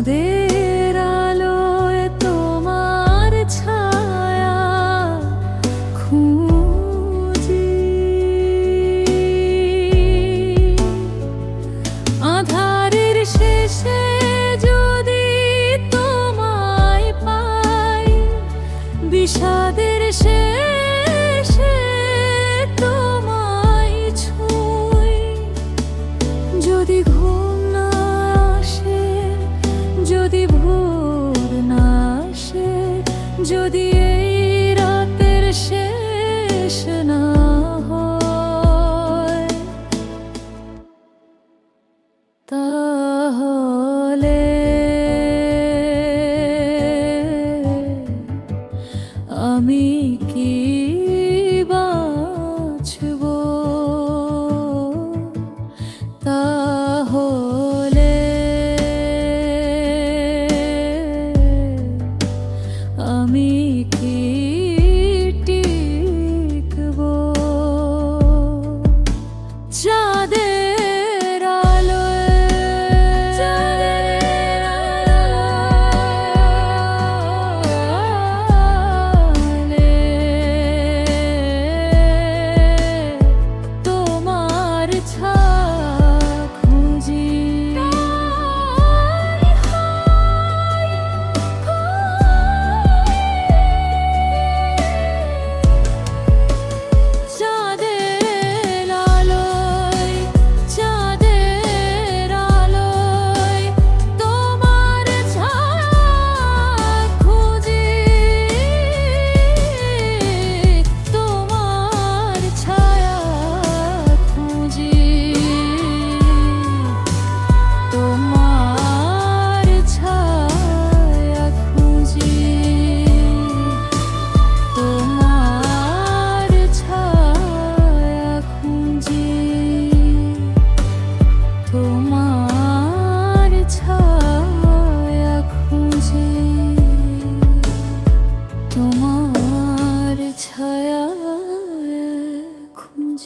চাঁদের তোমার ছায়া খুঁজি। আধারের পাই বিষাদের সে যদি এই রাতের শেষ না হয় তা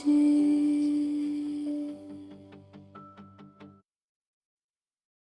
grande.